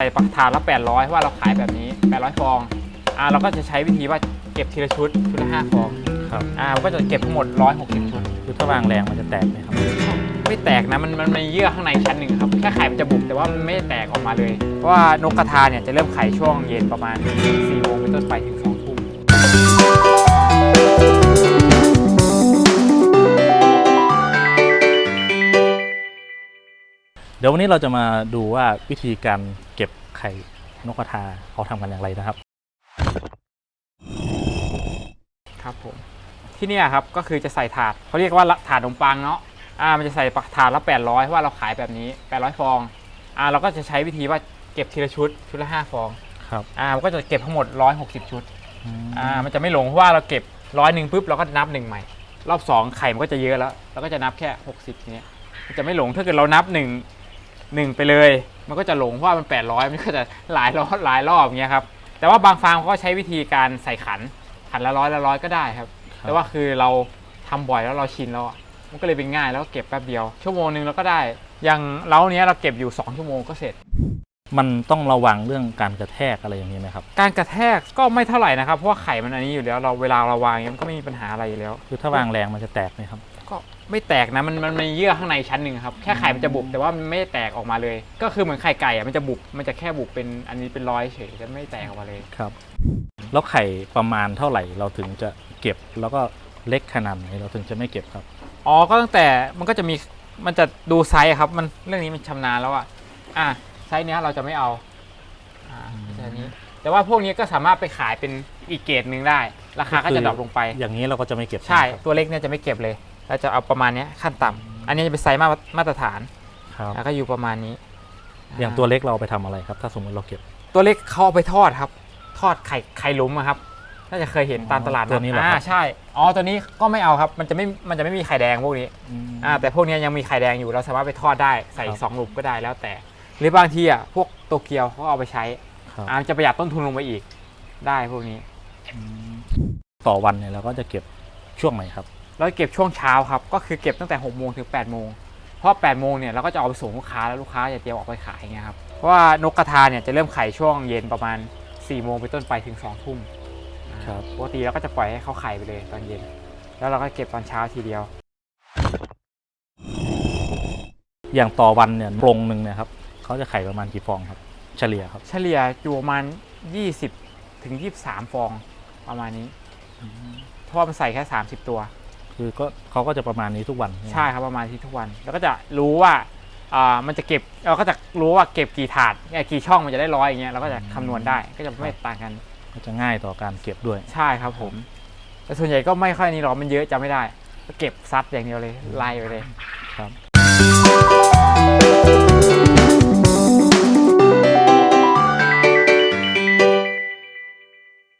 ใส่ปักถาดละ 800เพราะว่าเราขายแบบนี้ 800 ฟอง อ่า เราก็จะใช้วิธีว่าเก็บทีละชุด ชุดละ 5 ฟอง ครับ อ่ามันก็จะเก็บทั้งหมด 160 ชุด คือถ้าวางแรงมันจะแตกไหมครับ ไม่แตกนะ มัน มันมีเยื่อข้างในชั้นหนึ่งครับแค่ไข่มันจะบุบแต่ว่ามันไม่ได้แตกออกมาเลย เพราะว่านกกระทาเนี่ยจะเริ่มไข่ช่วงเย็นประมาณ4โมงเป็นต้นไปถึง2ทุ่มเดี๋ยววันนี้เราจะมาดูว่าวิธีการเก็บ ไข่นกกระทาเขาทำกันอย่างไรนะครับ ครับผมที่เนี่ยครับก็คือจะใส่ถาดเขาเรียกว่าถาดขนมปังเนาะอ่ามันจะใส่ปักถาดละ 800เพราะว่าเราขายแบบนี้ 800 ฟองอ่าเราก็จะใช้วิธีว่าเก็บทีละชุดชุดละ5ฟองครับอ่ามันก็จะเก็บทั้งหมด 160 ชุดอ่ามันจะไม่หลงเพราะว่าเราเก็บร้อยหนึ่งปุ๊บเราก็นับหนึ่งใหม่ รอบสองไข่มันก็จะเยอะแล้วเราก็จะนับแค่ 60 ทีเนี้ยมันจะไม่หลงถ้าเกิดเรานับหนึ่ง หนึ่งไปเลย มันก็จะหลงเพราะว่ามัน800มันก็จะหลายรอบหลายรอบอย่างเงี้ยครับแต่ว่าบางฟาร์มเขาก็ใช้วิธีการใส่ขันขันละร้อยละร้อยก็ได้ครับครับแต่ว่าคือเราทำบ่อยแล้วเราชินแล้วอะมันก็เลยเป็นง่ายแล้วก็เก็บแป๊บเดียว ชั่วโมงหนึงเราก็ได้อย่างเล้าเนี้ยเราเก็บอยู่ 2 ชั่วโมงก็เสร็จ มันต้องระวังเรื่องการกระแทกอะไรอย่างนี้ไหมครับ การกระแทกก็ไม่เท่าไหร่นะครับ เพราะว่าไข่มันอันนี้อยู่แล้ว เราเวลาเราวางเงี้ยมันก็ไม่มีปัญหาอะไรอยู่แล้ว คือถ้าวางแรงมันจะแตกไหมครับ ก็ไม่แตกนะมันมันมีเยื่อข้างในชั้นหนึ่งครับแค่ไข่มันจะบุบแต่ว่ามันไม่ได้แตกออกมาเลย ก็คือเหมือนไข่ไก่อะมันจะบุบมันจะแค่บุบเป็นอันนี้เป็นรอยเฉยจะไม่แตกออกมาเลย ครับ แล้วไข่ประมาณเท่าไหร่เราถึงจะเก็บ แล้วก็เล็กขนาดไหนเราถึงจะไม่เก็บครับ อ๋อก็ตั้งแต่มันก็จะมีมันจะดูไซส์อะครับ มันเรื่องนี้มันชำนาญแล้วอะอะ ไซส์เนี้ยเราจะไม่เอาอ่าแต่อันนี้ แต่ว่าพวกนี้ก็สามารถไปขายเป็นอีกเกรดหนึ่งได้ ราคาก็จะดรอปลงไป อย่างนี้เราก็จะไม่เก็บใช่ไหมครับตัวเล็กเนี่ยจะไม่เก็บเลยเราจะเอาประมาณเนี้ยขั้นต่ำอันนี้จะเป็นไซส์มามาตรฐานครับแล้วก็อยู่ประมาณนี้อย่างตัวเล็กเราเอาไปทำอะไรครับ ถ้าสมมติเราเก็บ ตัวเล็กเขาเอาไปทอดครับ ทอดไข่ไข่หลุมอะครับ น่าจะเคยเห็นตามตลาดตัวนี้เหรอครับอ่าใช่ อ๋อ ตัวนี้ก็ไม่เอาครับ มันจะไม่ มันจะไม่มีไข่แดงพวกนี้ อ่า แต่พวกนี้ยังมีไข่แดงอยู่ เราสามารถไปทอดได้ ใส่ครับ สองหลุมก็ได้แล้วแต่ หรือบางทีอะพวกโตเกียวเขาเอาไปใช้ครับอ่าจะประหยัดต้นทุนลงไปอีก ได้พวกนี้ ต่อวันเนี่ยเราก็จะเก็บช่วงไหนครับแล้วเก็บช่วงเช้าครับ ก็คือเก็บตั้งแต่6กโมงถึง8ปดโมงเพราะ8ปดโมงเนี่ยเราก็จะเอาไปส่งลูกค้าแล้วลูกค้าจะเตรียมออกไปขายอย่างเงี้ยครับ เพราะว่านกกระทาเนี่ยจะเริ่มไข่ช่วงเย็นประมาณ4ี่โมงเป็นต้นไปถึง2องทุ่มครับ ปกติเราก็จะปล่อยให้เขาไข่ไปเลยตอนเย็น แล้วเราก็เก็บตอนเช้าทีเดียว อย่างต่อวันเนี่ยกรงหนึ่งเนี่ยครับ เขาจะไข่ประมาณกี่ฟองครับ เฉลี่ยครับ เฉลี่ยอยู่ประมาณ 20 ถึง 23 ฟองประมาณนี้เพราะว่ามันใส่แค่ 30 ตัว คือก็เขาก็จะประมาณนี้ทุกวันไหมใช่ครับประมาณที่ทุกวัน แล้วก็จะรู้ว่าอ่ามันจะเก็บเราก็จะรู้ว่าเก็บกี่ถาดเนี่ยกี่ช่องมันจะได้ร้อยอย่างเงี้ยเราก็จะคำนวณได้ก็จะไม่ต่างกัน ก็จะง่ายต่อการเก็บด้วยใช่ครับผม แต่ส่วนใหญ่ก็ไม่ค่อยนี่หรอกมันเยอะจำไม่ได้ก็เก็บซัดอย่างเดียวเลยไล่ไปเลยครับ